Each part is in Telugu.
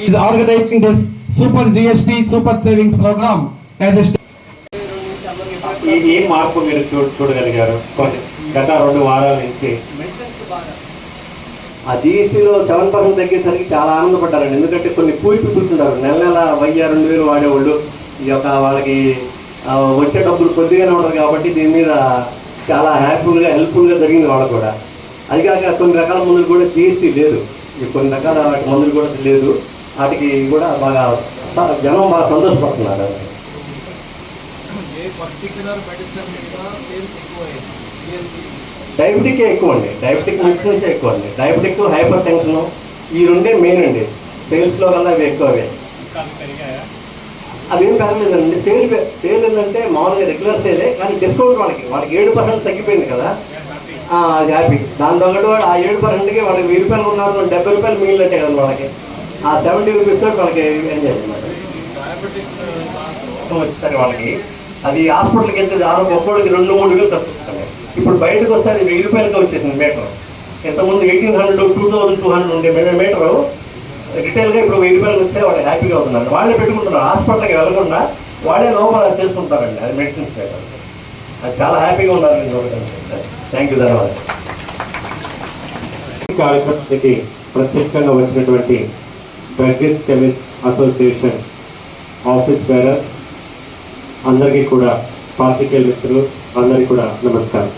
is organizing this Super GST Super Savings Program. As a ఈ- ఏం మార్పు మీరు చూడగలిగారు? కొన్ని గత రెండు వారాల నుంచి. ఆ జిఎస్టీలో సెవెన్ పర్సెంట్ తగ్గేసరికి చాలా ఆనందపడ్డారండి. ఎందుకంటే కొన్ని పూర్ పీపుల్స్ ఉన్నారు నెల నెల వెయ్యి రెండు వేలు వాడేవాళ్ళు. ఈ యొక్క వాళ్ళకి వచ్చే డబ్బులు కొద్దిగానే ఉంటుంది కాబట్టి దీని మీద చాలా హ్యాపీఫుల్గా హెల్ప్ఫుల్గా జరిగింది వాళ్ళకు కూడా. అది కాక కొన్ని రకాల మందులు కూడా జిఎస్టీ లేదు. కొన్ని రకాల మందులు కూడా లేదు. వాటికి కూడా బాగా జనం బాగా సంతోషపడుతున్నారు. డయాబెటిక్ ఎక్కువ అండి డయాబెటిక్ మెడిసిన్స్ ఎక్కువ అండి డయాబెటిక్ హైపర్ టెన్షన్ ఈ రెండే మెయిన్ అండి. సేల్స్లో కల్లా అవి ఎక్కువవే. అవేం పెరగలేదండి సేల్ పె- సేల్ ఏంటంటే మామూలుగా రెగ్యులర్ సేలే కానీ డిస్కౌంట్ వాళ్ళకి. వాళ్ళకి ఏడు పర్సెంట్ తగ్గిపోయింది కదా. అది హ్యాపీ దాని తగ్గట్టు వాడు ఆ ఏడు పర్సెంట్కి వాళ్ళకి వెయ్యి రూపాయలు ఉన్నారు డెబ్బై రూపాయలు మిగిలినట్టే కదా వాళ్ళకి. ఆ సెవెంటీ రూపీస్ తోటి వాళ్ళకి ఎంజాయ్ అనమాట వచ్చేసరికి వాళ్ళకి అది హాస్పిటల్కి వెళ్తే దాదాపు ఒక్కోడికి రెండు మూడు వేలు తగ్గుతుంది ఇప్పుడు బయటకు వస్తే అది వెయ్యి రూపాయలకి వచ్చేసింది మీటర్ ఇంతకుముందు eighteen hundred two thousand two hundred ఉండే మీటర్ మీటరు రిటైల్గా ఇప్పుడు వెయ్యి రూపాయలకు వస్తే వాళ్ళు హ్యాపీగా అవుతున్నారు వాళ్ళే పెట్టుకుంటున్నారు. హాస్పిటల్కి వెళ్ళకుండా వాళ్ళే లోపల చేసుకుంటారండి అది మెడిసిన్స్ పేపర్ అది చాలా హ్యాపీగా ఉన్నారు నేను థ్యాంక్ యూ ధన్యవాదాలు. కార్యక్రమానికి ప్రత్యేకంగా వచ్చినటువంటి druggist chemist association office bearers అందరికీ కూడా పాత్రికేయ మిత్రులు అందరికీ కూడా నమస్కారం.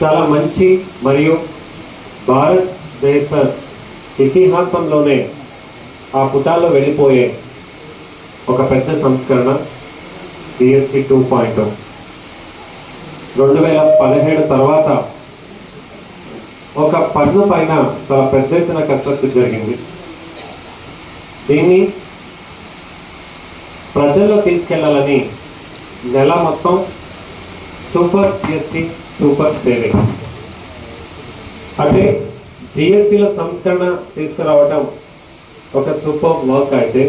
చాలా మంచి మరియు భారతదేశ ఇతిహాసంలోనే ఆ పుటాల్లో వెళ్ళిపోయే ఒక పెద్ద సంస్కరణ జిఎస్టి టూ పాయింట్ రెండు వేల పదిహేడు తర్వాత ఒక పన్ను పైన చాలా పెద్ద ఎత్తున కసరత్తు జరిగింది. దీన్ని ప్రజల్లో తీసుకెళ్ళాలని నెల మొత్తం సూపర్ జిఎస్టి సూపర్ సేవింగ్స్. అంటే జిఎస్టిలో సంస్కరణ తీసుకురావటం ఒక సూపర్ వర్క్ అయితే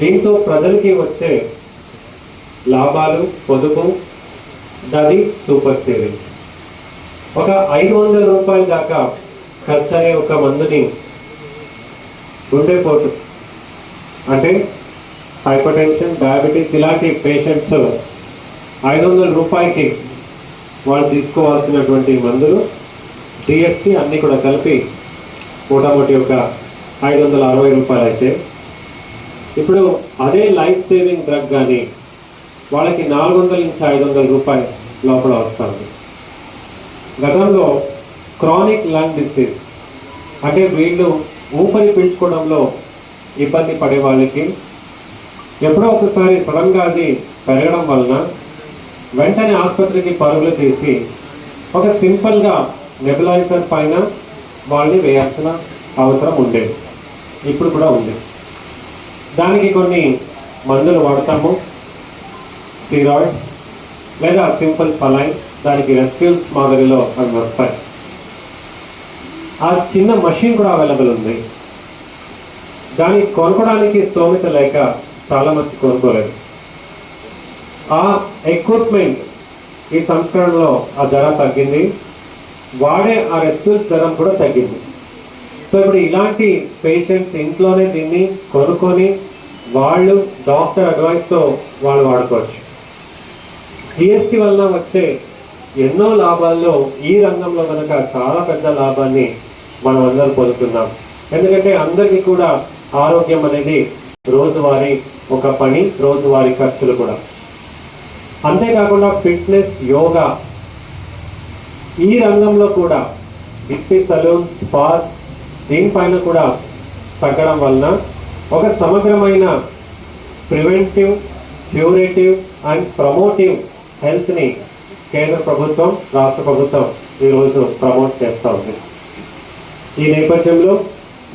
దీంతో ప్రజలకి వచ్చే లాభాలు పొదుపు దది సూపర్ సేవింగ్స్. ఒక ఐదు వందల రూపాయల దాకా ఖర్చు అయ్యే ఒక మందుని గుండెపోటు అంటే హైపర్ టెన్షన్ డయాబెటీస్ ఇలాంటి పేషెంట్స్ ఐదు వందల రూపాయలకి వాళ్ళు తీసుకోవాల్సినటువంటి మందులు జిఎస్టీ అన్నీ కూడా కలిపి మోటామోటి ఒక ఐదు వందల అరవై రూపాయలు అయితే ఇప్పుడు అదే లైఫ్ సేవింగ్ డ్రగ్ కానీ వాళ్ళకి నాలుగు వందల నుంచి ఐదు వందల రూపాయలు లోపల వస్తుంది. గతంలో క్రానిక్ లంగ్ డిసీజ్ అంటే వీళ్ళు ఊపిరి పీల్చుకోవడంలో ఇబ్బంది పడే వాళ్ళకి ఎప్పుడో ఒకసారి సడన్గా అది పెరగడం వలన వెంటనే ఆసుపత్రికి పరుగులు తీసి ఒక సింపుల్గా నెబులైజర్ పైన వాళ్ళని వేయాల్సిన అవసరం ఉండేది ఇప్పుడు కూడా ఉంది. దానికి కొన్ని మందులు వాడతాము. స్టీరాయిడ్స్ లేదా సింపుల్ సలైన్ దానికి రెస్క్యూల్స్ మాదిరిలో అవి వస్తాయి. ఆ చిన్న మషిన్ కూడా అవైలబుల్ ఉంది. దాన్ని కొనుక్కోవడానికి స్తోమిత లేక చాలా మంది కొనుక్కోలేదు. ఆ ఎక్విప్మెంట్ ఈ సంస్కరణలో ఆ ధర తగ్గింది. వాడే ఆ రెస్క్యూల్స్ ధర కూడా తగ్గింది. సో ఇప్పుడు ఇలాంటి పేషెంట్స్ ఇంట్లోనే దీన్ని కొనుక్కొని వాళ్ళు డాక్టర్ అడ్వైస్తో వాళ్ళు వాడుకోవచ్చు. జిఎస్టి వలన వచ్చే ఎన్నో లాభాల్లో ఈ రంగంలో కనుక చాలా పెద్ద లాభాన్ని మనం అందరూ పొందుతున్నాం. ఎందుకంటే అందరికీ కూడా ఆరోగ్యం అనేది రోజువారీ ఒక పని రోజువారీ ఖర్చులు కూడా. అంతేకాకుండా ఫిట్నెస్ యోగా ఈ రంగంలో కూడా బ్యూటీ సలూన్స్ స్పాస్ దీనిపైన కూడా తగ్గడం వలన ఒక సమగ్రమైన ప్రివెంటివ్ క్యూరేటివ్ అండ్ ప్రమోటివ్ హెల్త్ని కేంద్ర ప్రభుత్వం రాష్ట్ర ప్రభుత్వం ఈరోజు ప్రమోట్ చేస్తూ ఉంది. ఈ నేపథ్యంలో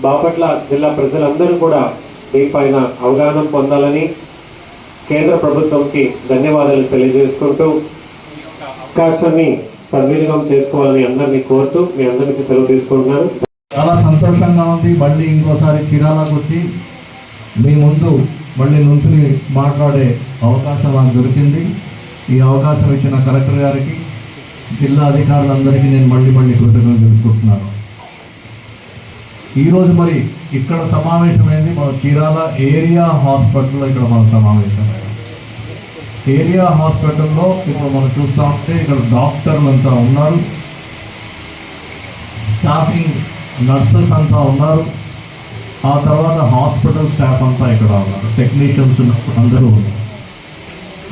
బాపట్ల జిల్లా ప్రజలందరూ కూడా దీనిపైన అవగాహన పొందాలని కేంద్ర ప్రభుత్వంకి ధన్యవాదాలు తెలియజేసుకుంటూ అవకాశాన్ని సద్వినియోగం చేసుకోవాలని అందరినీ కోరుతూ మీ అందరికీ సెలవు తీసుకుంటున్నాను. చాలా సంతోషంగా ఉంది. మళ్ళీ ఇంకోసారి చీరాలకు వచ్చి మీ ముందు మళ్ళీ నుంచుని మాట్లాడే అవకాశం నాకు దొరికింది. ఈ అవకాశం ఇచ్చిన కలెక్టర్ గారికి జిల్లా అధికారులందరికీ నేను మళ్ళీ మళ్ళీ కృతజ్ఞతలు తెలుపుకుంటున్నాను. ఈరోజు మరి ఇక్కడ సమావేశమైంది మన చీరాల ఏరియా హాస్పిటల్లో ఇక్కడ మన సమావేశమైంది. ఏరియా హాస్పిటల్లో ఇప్పుడు మనం చూస్తా ఉంటే ఇక్కడ డాక్టర్లు అంతా ఉన్నారు. స్టాఫింగ్ నర్సెస్ అంతా ఉన్నారు. ఆ తర్వాత హాస్పిటల్ స్టాఫ్ అంతా ఇక్కడ ఉన్నారు. టెక్నీషియన్స్ అందరూ ఉన్నారు.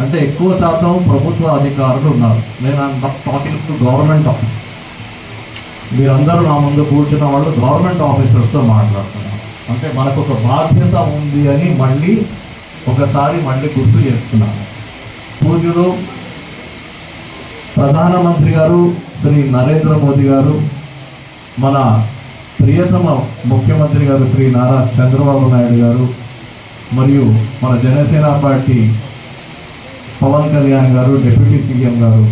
అంటే ఎక్కువ శాతం ప్రభుత్వ అధికారులు ఉన్నారు. నేను టాకింగ్ టు గవర్నమెంట్ ఆఫీస్ మీరందరూ నా ముందు కూర్చున్న వాళ్ళు గవర్నమెంట్ ఆఫీసర్స్తో మాట్లాడుతున్నారు. అంటే మనకు ఒక బాధ్యత ఉంది అని మళ్ళీ ఒకసారి మళ్ళీ గుర్తు చేస్తున్నాను. పూజలు. ప్రధానమంత్రి గారు శ్రీ నరేంద్ర మోదీ గారు మన ప్రియతమ ముఖ్యమంత్రి గారు శ్రీ నారా చంద్రబాబు నాయుడు గారు మరియు మన జనసేన పార్టీ పవన్ కళ్యాణ్ గారు డిప్యూటీ సీఎం గారు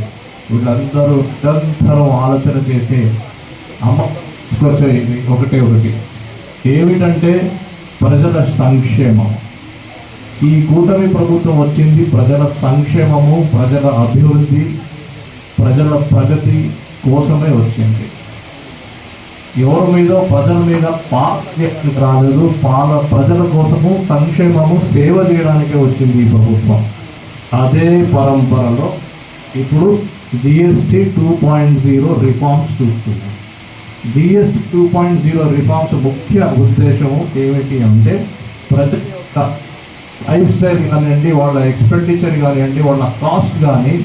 వీళ్ళందరూ నిరంతరం ఆలోచన చేసే అమ్మ తీసుకొచ్చే ఒకటే ఒకటి. ఏమిటంటే ప్రజల సంక్షేమం. ఈ కూటమి ప్రభుత్వం వచ్చింది ప్రజల సంక్షేమము ప్రజల అభివృద్ధి ప్రజల ప్రగతి కోసమే వచ్చింది. ఎవరి మీద ప్రజల మీద పాలన రాలేదు పాల ప్రజల కోసము సంక్షేమము సేవ చేయడానికే వచ్చింది ఈ ప్రభుత్వం. అదే పరంపరలో ఇప్పుడు GST two point zero reforms చూస్తున్నాం. GST two point zero reforms ముఖ్య ఉద్దేశము ఏమిటి అంటే ప్రతి యొక్క లైఫ్ స్టైల్ కానివ్వండి వాళ్ళ ఎక్స్పెండిచర్ కానివ్వండి వాళ్ళ కాస్ట్ కానీ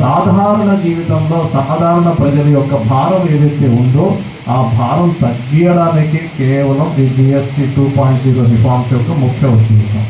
సాధారణ జీవితంలో సాధారణ ప్రజల యొక్క భారం ఏదైతే ఉందో ఆ భారం తగ్గించడానికి కేవలం ఈ GST two point zero reforms యొక్క ముఖ్య ఉద్దేశం.